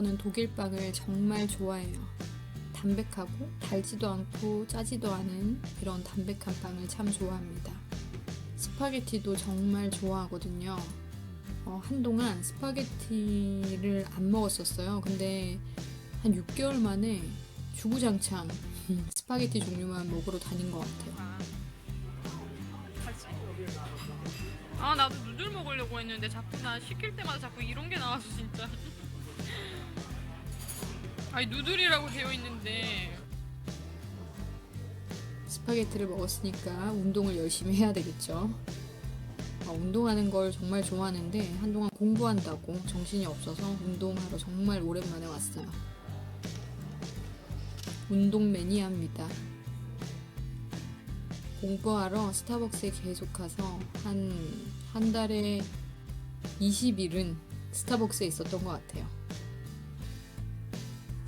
저는 독일 빵을 정말 좋아해요. 담백하고 달지도 않고 짜지도 않은 이런 담백한 빵을 참 좋아합니다. 스파게티도 정말 좋아하거든요. 어, 한동안 스파게티를 안 먹었었어요. 근데 한 6개월 만에 주구장창 스파게티 종류만 먹으러 다닌 것 같아요. 아 나도 누들 먹으려고 했는데 자꾸 나 시킬 때마다 자꾸 이런 게 나와서 진짜 아니 누들이라고 되어 있는데 스파게티를 먹었으니까 운동을 열심히 해야 되겠죠. 어, 운동하는 걸 정말 좋아하는데 한동안 공부한다고 정신이 없어서 운동하러 정말 오랜만에 왔어요. 운동 매니아입니다. 공부하러 스타벅스에 계속 가서 한, 한 달에 20일은 스타벅스에 있었던 것 같아요.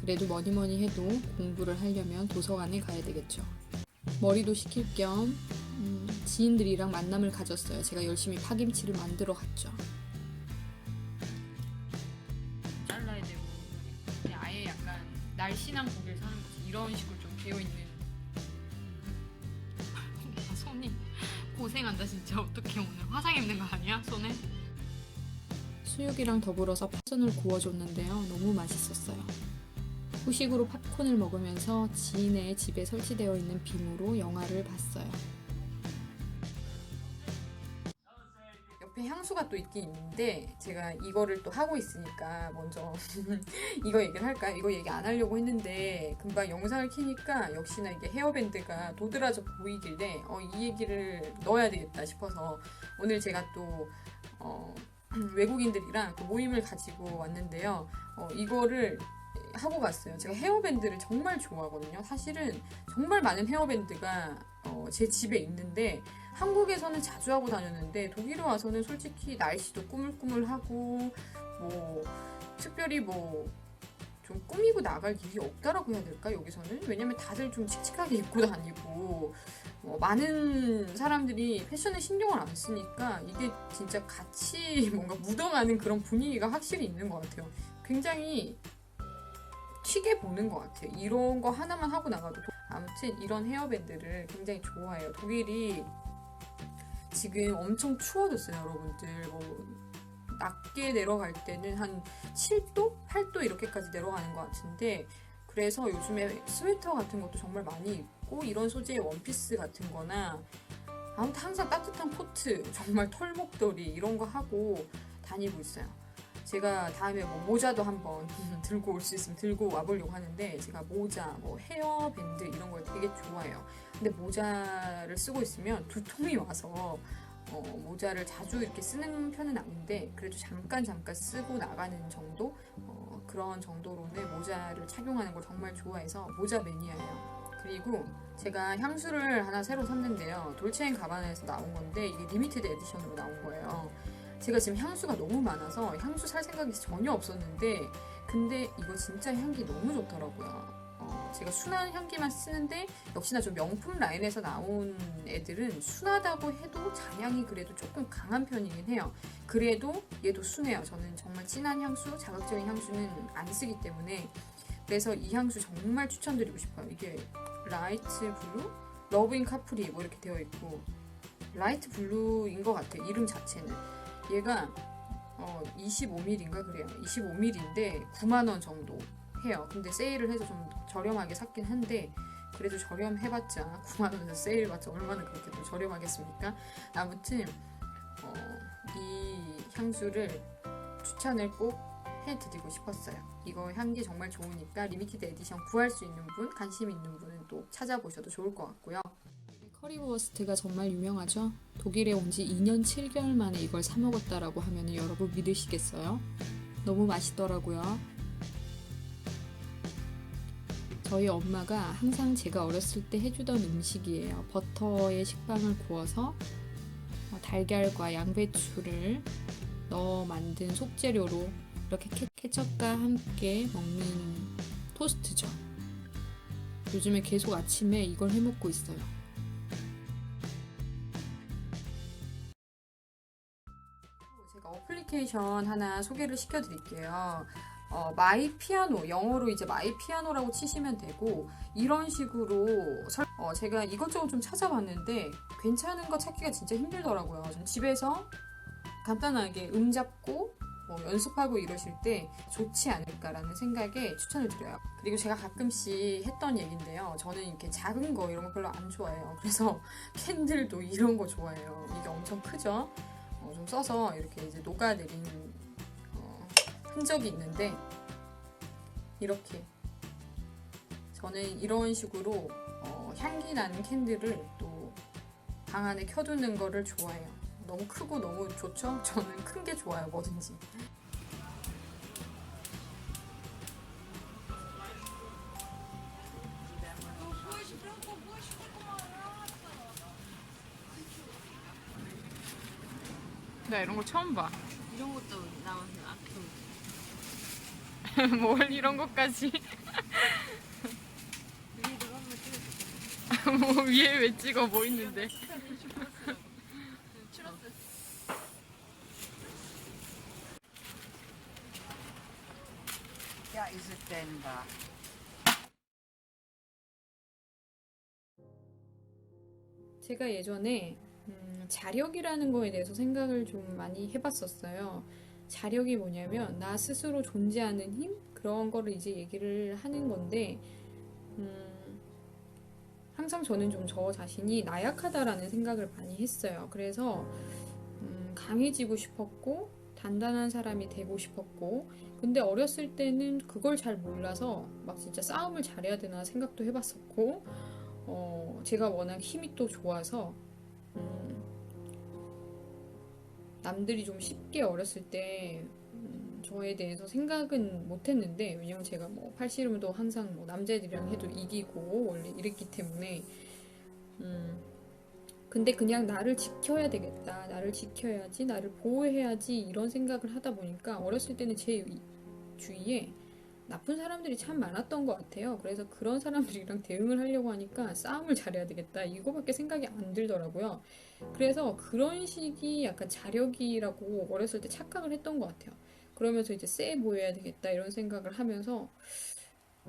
그래도 뭐니 뭐니 해도 공부를 하려면 도서관에 가야 되겠죠. 머리도 식힐 겸 음, 지인들이랑 만남을 가졌어요. 제가 열심히 파김치를 만들어 갔죠. 잘라야 되고 그냥 아예 약간 날씬한 고기를 사는 거지 이런 식으로 좀 되어 있는 아, 손이 고생한다 진짜 어떻게 오늘 화상 입는 거 아니야 손에? 수육이랑 더불어서 파전을 구워줬는데요. 너무 맛있었어요. 후식으로 팝콘을 먹으면서 지인의 집에 설치되어 있는 빔으로 영화를 봤어요. 옆에 향수가 또 있긴 있는데 제가 이거를 또 하고 있으니까 먼저 이거 얘기를 할까요? 이거 얘기 안 하려고 했는데 금방 영상을 키니까 역시나 이게 헤어밴드가 도드라져 보이길래 어, 이 얘기를 넣어야 되겠다 싶어서 오늘 제가 또 어, 외국인들이랑 또 모임을 가지고 왔는데요. 어, 이거를 하고 갔어요. 제가 헤어밴드를 정말 좋아하거든요. 사실은 정말 많은 헤어밴드가 어, 제 집에 있는데 한국에서는 자주 하고 다녔는데 독일에 와서는 솔직히 날씨도 꾸물꾸물하고 뭐 특별히 뭐 좀 꾸미고 나갈 일이 없다라고 해야 될까 여기서는 왜냐면 다들 좀 칙칙하게 입고 다니고 뭐 많은 사람들이 패션에 신경을 안 쓰니까 이게 진짜 같이 뭔가 묻어가는 그런 분위기가 확실히 있는 것 같아요. 굉장히 튀게 보는 것 같아요. 이런 거 하나만 하고 나가도 도- 아무튼 이런 헤어밴드를 굉장히 좋아해요. 독일이 지금 엄청 추워졌어요, 여러분들. 뭐 낮게 내려갈 때는 한 7도, 8도 이렇게까지 내려가는 것 같은데 그래서 요즘에 스웨터 같은 것도 정말 많이 입고 이런 소재의 원피스 같은 거나 아무튼 항상 따뜻한 코트, 정말 털목도리 이런 거 하고 다니고 있어요. 제가 다음에 뭐 모자도 한번 들고 올 수 있으면 들고 와보려고 하는데 제가 모자, 뭐 헤어밴드 이런 걸 되게 좋아해요. 근데 모자를 쓰고 있으면 두통이 와서 어, 모자를 자주 이렇게 쓰는 편은 아닌데 그래도 잠깐 잠깐 쓰고 나가는 정도 어, 그런 정도로는 모자를 착용하는 걸 정말 좋아해서 모자 매니아예요. 그리고 제가 향수를 하나 새로 샀는데요. 돌체인 가바나에서 나온 건데 이게 리미티드 에디션으로 나온 거예요. 제가 지금 향수가 너무 많아서 향수 살 생각이 전혀 없었는데 근데 이거 진짜 향기 너무 좋더라고요. 어, 제가 순한 향기만 쓰는데 역시나 좀 명품 라인에서 나온 애들은 순하다고 해도 잔향이 그래도 조금 강한 편이긴 해요. 그래도 얘도 순해요. 저는 정말 진한 향수, 자극적인 향수는 안 쓰기 때문에 그래서 이 향수 정말 추천드리고 싶어요. 이게 라이트 블루, 러브인 카프리 뭐 이렇게 되어 있고 라이트 블루인 것 같아요. 이름 자체는 얘가 어, 25ml인가 그래요. 25ml인데 9만 원 정도 해요. 근데 세일을 해서 좀 저렴하게 샀긴 한데 그래도 저렴해봤자 9만 원에서 세일봤자 얼마나 그렇게 또 저렴하겠습니까? 아무튼 어, 이 향수를 추천을 꼭 해드리고 싶었어요. 이거 향기 정말 좋으니까 리미티드 에디션 구할 수 있는 분, 관심 있는 분은 또 찾아보셔도 좋을 것 같고요. 커리버스트가 정말 유명하죠. 독일에 온 지 2년 7개월 만에 이걸 사 먹었다라고 하면 여러분 믿으시겠어요? 너무 맛있더라고요. 저희 엄마가 항상 제가 어렸을 때 해주던 음식이에요. 버터에 식빵을 구워서 어, 달걀과 양배추를 넣어 만든 속재료로 이렇게 케- 케첩과 함께 먹는 토스트죠. 요즘에 계속 아침에 이걸 해 먹고 있어요. 제가 어플리케이션 하나 소개를 시켜드릴게요. 어, 마이 피아노 영어로 이제 마이 피아노라고 치시면 되고 이런 식으로 설- 어, 제가 이것저것 좀 찾아봤는데 괜찮은 거 찾기가 진짜 힘들더라고요. 좀 집에서 간단하게 음 잡고 뭐 연습하고 이러실 때 좋지 않을까라는 생각에 추천을 드려요. 그리고 제가 가끔씩 했던 얘긴데요. 저는 이렇게 작은 거 이런 거 별로 안 좋아해요. 그래서 캔들도 이런 거 좋아해요. 이게 엄청 크죠? 어, 좀 써서 이렇게 이제 녹아내린 어, 흔적이 있는데 이렇게 저는 이런 식으로 어, 향기 나는 캔들을 또 방 안에 켜두는 거를 좋아해요. 너무 크고 너무 좋죠? 저는 큰 게 좋아요, 뭐든지. 나 이런 거 처음 봐. 이런 것도 나와서. 뭘 이런 것까지. 위에도 한번 찍어줄게. 뭐 위에 왜 찍어 뭐 있는데. Ja, is het denbaar? 제가 예전에 음, 자력이라는 거에 대해서 생각을 좀 많이 해봤었어요. 자력이 뭐냐면 나 스스로 존재하는 힘 그런 거를 이제 얘기를 하는 건데 음, 항상 저는 좀 저 자신이 나약하다라는 생각을 많이 했어요. 그래서 음, 강해지고 싶었고 단단한 사람이 되고 싶었고 근데 어렸을 때는 그걸 잘 몰라서 막 진짜 싸움을 잘해야 되나 생각도 해봤었고 어, 제가 워낙 힘이 또 좋아서 음, 남들이 좀 쉽게 어렸을 때 음, 저에 대해서 생각은 못했는데 왜냐면 제가 뭐 팔씨름도 항상 뭐 남자애들이랑 해도 이기고 원래 이랬기 때문에 음, 근데 그냥 나를 지켜야 되겠다 나를 지켜야지 나를 보호해야지 이런 생각을 하다 보니까 어렸을 때는 제 위- 주위에 나쁜 사람들이 참 많았던 것 같아요. 그래서 그런 사람들이랑 대응을 하려고 하니까 싸움을 잘해야 되겠다. 이거밖에 생각이 안 들더라고요. 그래서 그런 식이 약간 자력이라고 어렸을 때 착각을 했던 것 같아요. 그러면서 이제 쎄 보여야 되겠다 이런 생각을 하면서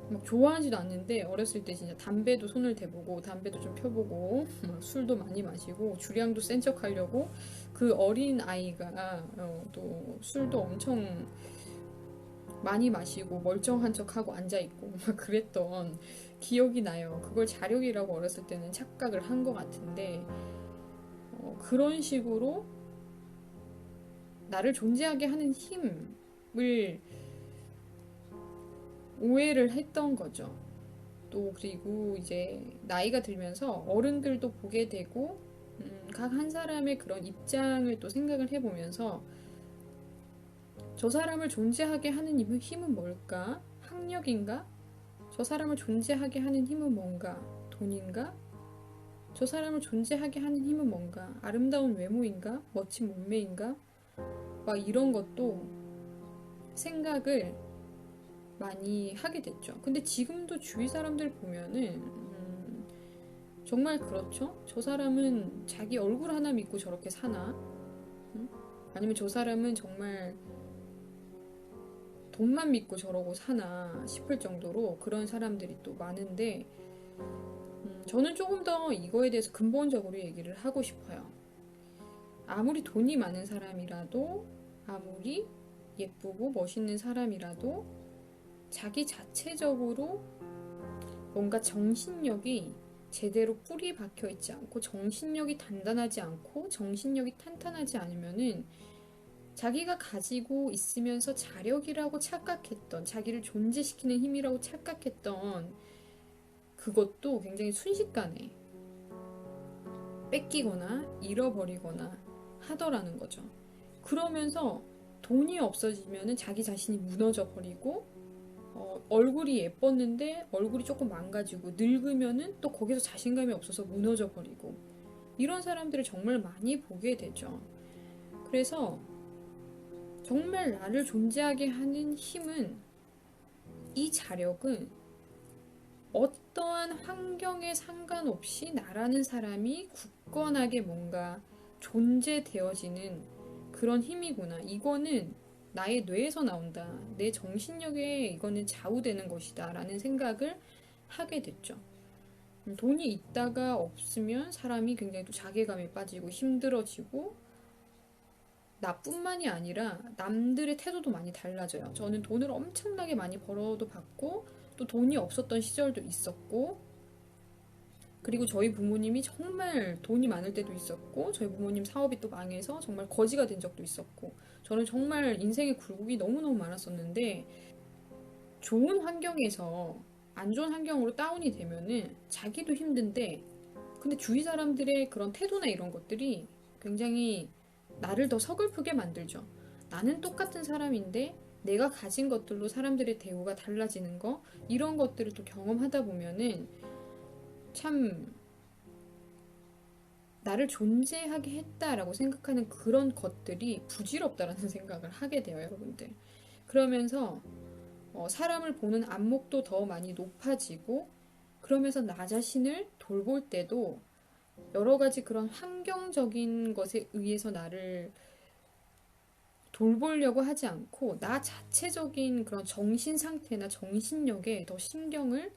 막 좋아하지도 않는데 어렸을 때 진짜 담배도 손을 대보고 담배도 좀 펴보고 막 술도 많이 마시고 주량도 센 척 하려고 그 어린 아이가 어, 또 술도 엄청 많이 마시고 멀쩡한 척하고 앉아있고 막 그랬던 기억이 나요. 그걸 자력이라고 어렸을 때는 착각을 한 것 같은데 어, 그런 식으로 나를 존재하게 하는 힘을 오해를 했던 거죠. 또 그리고 이제 나이가 들면서 어른들도 보게 되고 음, 각한 사람의 그런 입장을 또 생각을 해보면서 저 사람을 존재하게 하는 힘은 뭘까? 학력인가? 저 사람을 존재하게 하는 힘은 뭔가? 돈인가? 저 사람을 존재하게 하는 힘은 뭔가? 아름다운 외모인가? 멋진 몸매인가? 막 이런 것도 생각을 많이 하게 됐죠. 근데 지금도 주위 사람들 보면은 음, 정말 그렇죠. 저 사람은 자기 얼굴 하나 믿고 저렇게 사나? 음? 아니면 저 사람은 정말 돈만 믿고 저러고 사나 싶을 정도로 그런 사람들이 또 많은데 음, 저는 조금 더 이거에 대해서 근본적으로 얘기를 하고 싶어요. 아무리 돈이 많은 사람이라도 아무리 예쁘고 멋있는 사람이라도 자기 자체적으로 뭔가 정신력이 제대로 뿌리 박혀 있지 않고 정신력이 단단하지 않고 정신력이 탄탄하지 않으면은 자기가 가지고 있으면서 자력이라고 착각했던 자기를 존재시키는 힘이라고 착각했던 그것도 굉장히 순식간에 뺏기거나 잃어버리거나 하더라는 거죠. 그러면서 돈이 없어지면은 자기 자신이 무너져 버리고 어, 얼굴이 예뻤는데 얼굴이 조금 망가지고 늙으면은 또 거기서 자신감이 없어서 무너져 버리고 이런 사람들을 정말 많이 보게 되죠. 그래서 정말 나를 존재하게 하는 힘은 이 자력은 어떠한 환경에 상관없이 나라는 사람이 굳건하게 뭔가 존재되어지는 그런 힘이구나. 이거는 나의 뇌에서 나온다. 내 정신력에 이거는 좌우되는 것이다. 라는 생각을 하게 됐죠. 음, 돈이 있다가 없으면 사람이 굉장히 또 자괴감에 빠지고 힘들어지고 나뿐만이 아니라 남들의 태도도 많이 달라져요. 저는 돈을 엄청나게 많이 벌어도 받고 또 돈이 없었던 시절도 있었고 그리고 저희 부모님이 정말 돈이 많을 때도 있었고 저희 부모님 사업이 또 망해서 정말 거지가 된 적도 있었고 저는 정말 인생의 굴곡이 너무너무 많았었는데 좋은 환경에서 안 좋은 환경으로 다운이 되면은 자기도 힘든데 근데 주위 사람들의 그런 태도나 이런 것들이 굉장히 나를 더 서글프게 만들죠. 나는 똑같은 사람인데 내가 가진 것들로 사람들의 대우가 달라지는 거 이런 것들을 또 경험하다 보면은 참 나를 존재하게 했다라고 생각하는 그런 것들이 부질없다라는 생각을 하게 돼요, 여러분들. 그러면서 어, 사람을 보는 안목도 더 많이 높아지고 그러면서 나 자신을 돌볼 때도 여러 가지 그런 환경적인 것에 의해서 나를 돌보려고 하지 않고 나 자체적인 그런 정신 상태나 정신력에 더 신경을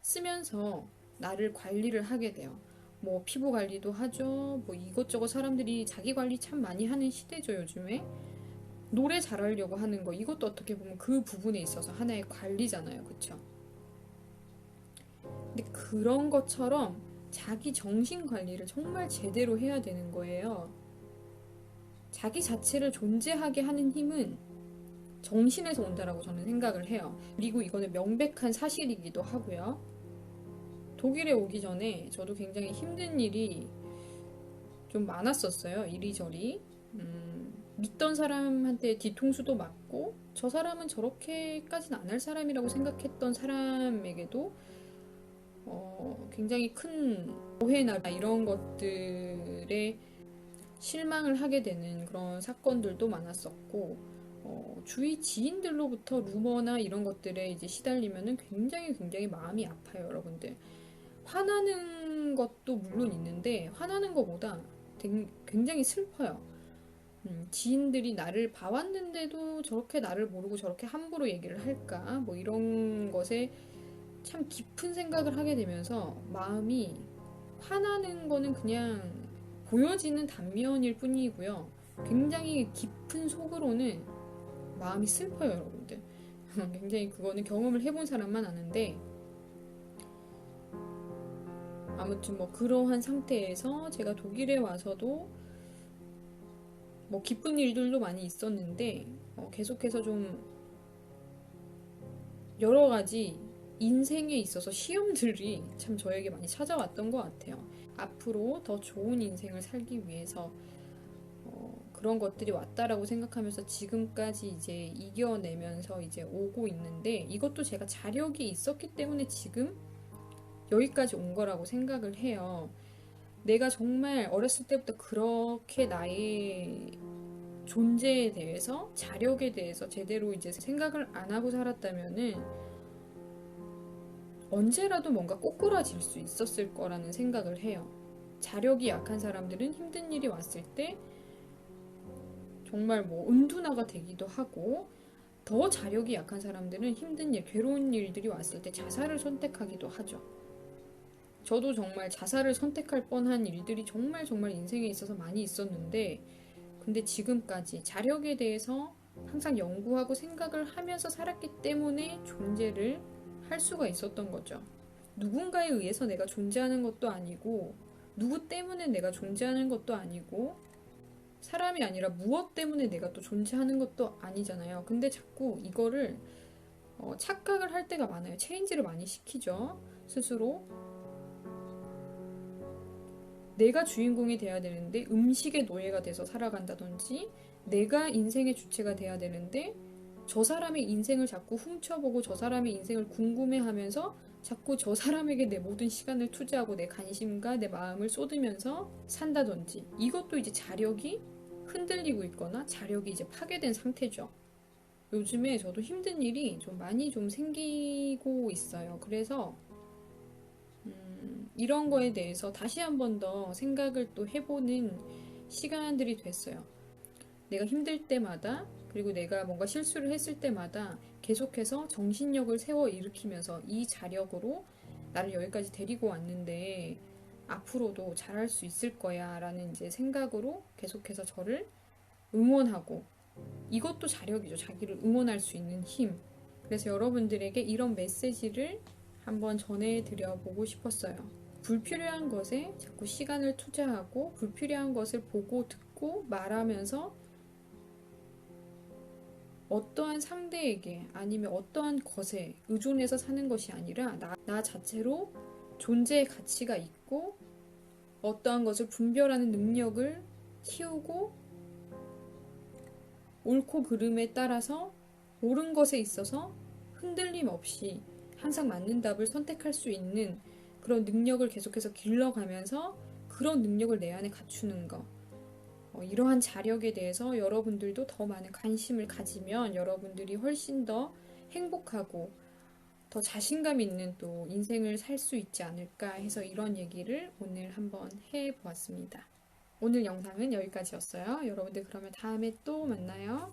쓰면서 나를 관리를 하게 돼요. 뭐 피부 관리도 하죠. 뭐 이것저것 사람들이 자기 관리 참 많이 하는 시대죠, 요즘에. 노래 잘하려고 하는 거 이것도 어떻게 보면 그 부분에 있어서 하나의 관리잖아요. 그쵸? 근데 그런 것처럼 자기 정신 관리를 정말 제대로 해야 되는 거예요. 자기 자체를 존재하게 하는 힘은 정신에서 온다라고 저는 생각을 해요. 그리고 이거는 명백한 사실이기도 하고요. 독일에 오기 전에 저도 굉장히 힘든 일이 좀 많았었어요. 이리저리. 음, 믿던 사람한테 뒤통수도 맞고 저 사람은 저렇게까지는 안 할 사람이라고 생각했던 사람에게도 어, 굉장히 큰 오해나 이런 것들에 실망을 하게 되는 그런 사건들도 많았었고 어, 주위 지인들로부터 루머나 이런 것들에 이제 시달리면은 굉장히 굉장히 마음이 아파요, 여러분들. 화나는 것도 물론 있는데 화나는 것보다 댕- 굉장히 슬퍼요. 음, 지인들이 나를 봐왔는데도 저렇게 나를 모르고 저렇게 함부로 얘기를 할까? 뭐 이런 것에 참 깊은 생각을 하게 되면서 마음이 화나는 거는 그냥 보여지는 단면일 뿐이고요. 굉장히 깊은 속으로는 마음이 슬퍼요, 여러분들. 굉장히 그거는 경험을 해본 사람만 아는데 아무튼 뭐 그러한 상태에서 제가 독일에 와서도 뭐 기쁜 일들도 많이 있었는데 어, 계속해서 좀 여러 가지 인생에 있어서 시험들이 참 저에게 많이 찾아왔던 것 같아요. 앞으로 더 좋은 인생을 살기 위해서 어, 그런 것들이 왔다라고 생각하면서 지금까지 이제 이겨내면서 이제 오고 있는데 이것도 제가 자력이 있었기 때문에 지금 여기까지 온 거라고 생각을 해요. 내가 정말 어렸을 때부터 그렇게 나의 존재에 대해서 자력에 대해서 제대로 이제 생각을 안 하고 살았다면은 언제라도 뭔가 꼬꾸라질 수 있었을 거라는 생각을 해요. 자력이 약한 사람들은 힘든 일이 왔을 때 정말 뭐 은둔화가 되기도 하고 더 자력이 약한 사람들은 힘든 일, 괴로운 일들이 왔을 때 자살을 선택하기도 하죠. 저도 정말 자살을 선택할 뻔한 일들이 정말 정말 인생에 있어서 많이 있었는데 근데 지금까지 자력에 대해서 항상 연구하고 생각을 하면서 살았기 때문에 존재를 할 수가 있었던 거죠. 누군가에 의해서 내가 존재하는 것도 아니고, 누구 때문에 내가 존재하는 것도 아니고, 사람이 아니라 무엇 때문에 내가 또 존재하는 것도 아니잖아요. 근데 자꾸 이거를 어, 착각을 할 때가 많아요. 체인지를 많이 시키죠. 스스로. 내가 주인공이 돼야 되는데 음식의 노예가 돼서 살아간다든지, 내가 인생의 주체가 돼야 되는데, 저 사람의 인생을 자꾸 훔쳐보고 저 사람의 인생을 궁금해하면서 자꾸 저 사람에게 내 모든 시간을 투자하고 내 관심과 내 마음을 쏟으면서 산다든지 이것도 이제 자력이 흔들리고 있거나 자력이 이제 파괴된 상태죠. 요즘에 저도 힘든 일이 좀 많이 좀 생기고 있어요. 그래서 음, 이런 거에 대해서 다시 한 번 더 생각을 또 해보는 시간들이 됐어요. 내가 힘들 때마다 그리고 내가 뭔가 실수를 했을 때마다 계속해서 정신력을 세워 일으키면서 이 자력으로 나를 여기까지 데리고 왔는데 앞으로도 잘할 수 있을 거야 라는 이제 생각으로 계속해서 저를 응원하고 이것도 자력이죠. 자기를 응원할 수 있는 힘. 그래서 여러분들에게 이런 메시지를 한번 전해드려 보고 싶었어요. 불필요한 것에 자꾸 시간을 투자하고 불필요한 것을 보고 듣고 말하면서 어떠한 상대에게 아니면 어떠한 것에 의존해서 사는 것이 아니라 나, 나 자체로 존재의 가치가 있고 어떠한 것을 분별하는 능력을 키우고 옳고 그름에 따라서 옳은 것에 있어서 흔들림 없이 항상 맞는 답을 선택할 수 있는 그런 능력을 계속해서 길러가면서 그런 능력을 내 안에 갖추는 것. 어, 이러한 자력에 대해서 여러분들도 더 많은 관심을 가지면 여러분들이 훨씬 더 행복하고 더 자신감 있는 또 인생을 살 수 있지 않을까 해서 이런 얘기를 오늘 한번 해 보았습니다. 오늘 영상은 여기까지였어요. 여러분들 그러면 다음에 또 만나요.